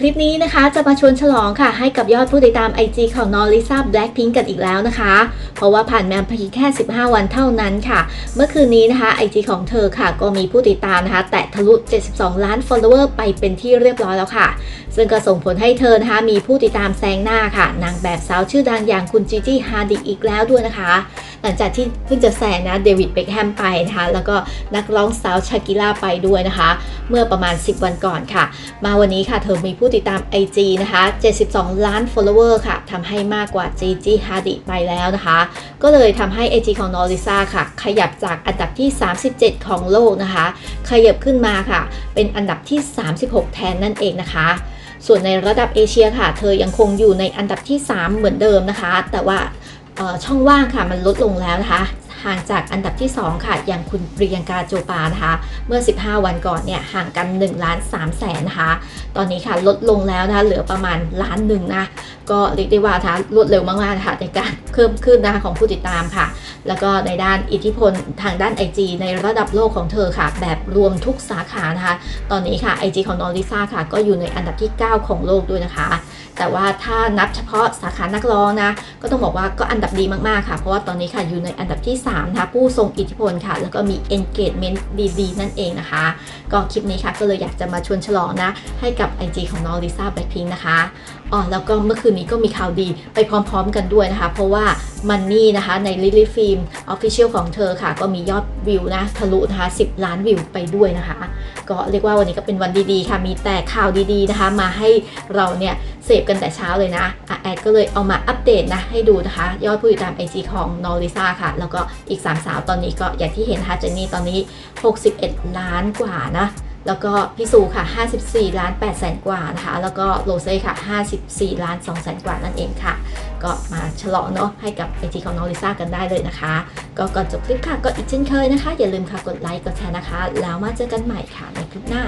คลิปนี้นะคะจะมาชวนฉลองค่ะให้กับยอดผู้ติดตาม IG ของนอริซ่าแบล็คพิงกันอีกแล้วนะคะ เพราะว่าผ่านมาเพียงแค่ 15 วันเท่านั้นค่ะ เมื่อคืนนี้นะคะ IG ของเธอค่ะก็มีผู้ติดตามนะคะ แตะทะลุ 72 ล้าน follower ไปเป็นที่เรียบร้อยแล้วค่ะ ซึ่งก็ส่งผลให้เธอนะคะมีผู้ติดตามแซงหน้าค่ะ นางแบบสาวชื่อดังอย่างคุณจีจี้ฮาร์ดิอีกแล้วด้วยนะคะ ลังจากที่เพิ่งจะแซงนะเดวิดเบคแฮมไปนะคะ แล้วก็นักร้องสาวชากิล่าไปด้วยนะคะ เมื่อประมาณ 10 วันก่อนค่ะ มาวันนี้ค่ะเธอมีผู้ติดตาม IG นะคะ 72 ล้าน follower ค่ะทำให้มากกว่า Gigi Hadid ไปแล้วนะคะ ก็เลยทำให้ IG ของ n o r i s a ค่ะ ขยับจากอันดับที่ 37 ของโลกนะคะ ขยับขึ้นมาค่ะ เป็นอันดับที่ 36 แทนนั่นเองนะคะส่วนในระดับเอเชียค่ะ เธอยังคงอยู่ในอันดับที่ 3 เหมือนเดิมนะคะ แต่ว่า ช่องว่างค่ะมันลดลงแล้วนะคะห่างจากอันดับที่ 2 ค่ะ อย่างคุณปริยังกาโจปานะคะ เมื่อ 15 วันก่อนเนี่ยห่างกัน1ล้าน3แสนนะคะ ตอนนี้ค่ะลดลงแล้วนะคะเหลือประมาณล้านหนึ่งนะก็เรียกได้ว่านะคะรวดเร็วมากๆนะคะในการเพิ่มขึ้นนะคะของผู้ติดตามค่ะ แล้วก็ในด้านอิทธิพลทางด้าน IG ในระดับโลกของเธอค่ะ แบบรวมทุกสาขานะคะ ตอนนี้ค่ะ IG ของนอริซ่าค่ะ ก็อยู่ในอันดับที่ 9 ของโลกด้วยนะคะ แต่ว่าถ้านับเฉพาะสาขานักร้องนะ ก็ต้องบอกว่าก็อันดับดีมากๆค่ะ เพราะว่าตอนนี้ค่ะอยู่ในอันดับที่3นะคะผู้ทรงอิทธิพลค่ะ แล้วก็มี engagement ดีๆ นั่นเองนะคะ ก็คลิปนี้ค่ะก็เลยอยากจะมาชวนฉลองนะ ให้กับ IG ของน้องลิซ่าแบล็คพิงนะคะอ๋อแล้วก็เมื่อคืนนี้ก็มีข่าวดีไปพร้อม ๆ กันด้วยนะคะ เพราะว่ามันนี่นะคะ ใน Lily Film Official ของเธอค่ะ ก็มียอดวิวนะทะลุนะคะ 10 ล้านวิวไปด้วยนะคะ ก็เรียกว่าวันนี้ก็เป็นวันดีๆค่ะ มีแต่ข่าวดีๆนะคะ มาให้เราเนี่ยเสพกันแต่เช้าเลยนะอะแอดก็เลยเอามาอัปเดตนะให้ดูนะคะ ยอดผู้ติดตาม IG ของนอริซาค่ะ แล้วก็อีก 3 สาวตอนนี้ก็อย่างที่เห็นนะคะเจนนี่ตอนนี้ 61 ล้านกว่านะ แล้วก็พี่ซูค่ะ 54 ล้าน8แสนกว่านะคะ แล้วก็โรเซ่ค่ะ 54 ล้าน2แสนกว่านั่นเองค่ะ ก็มาฉลองเนาะให้กับไอจีของน้องลิซ่ากันได้เลยนะคะ ก็ก่อนจบคลิปค่ะก็อีกเช่นเคยนะคะ อย่าลืมค่ะกดไลค์กดแชร์นะคะ แล้วมาเจอกันใหม่ค่ะในคลิปหน้า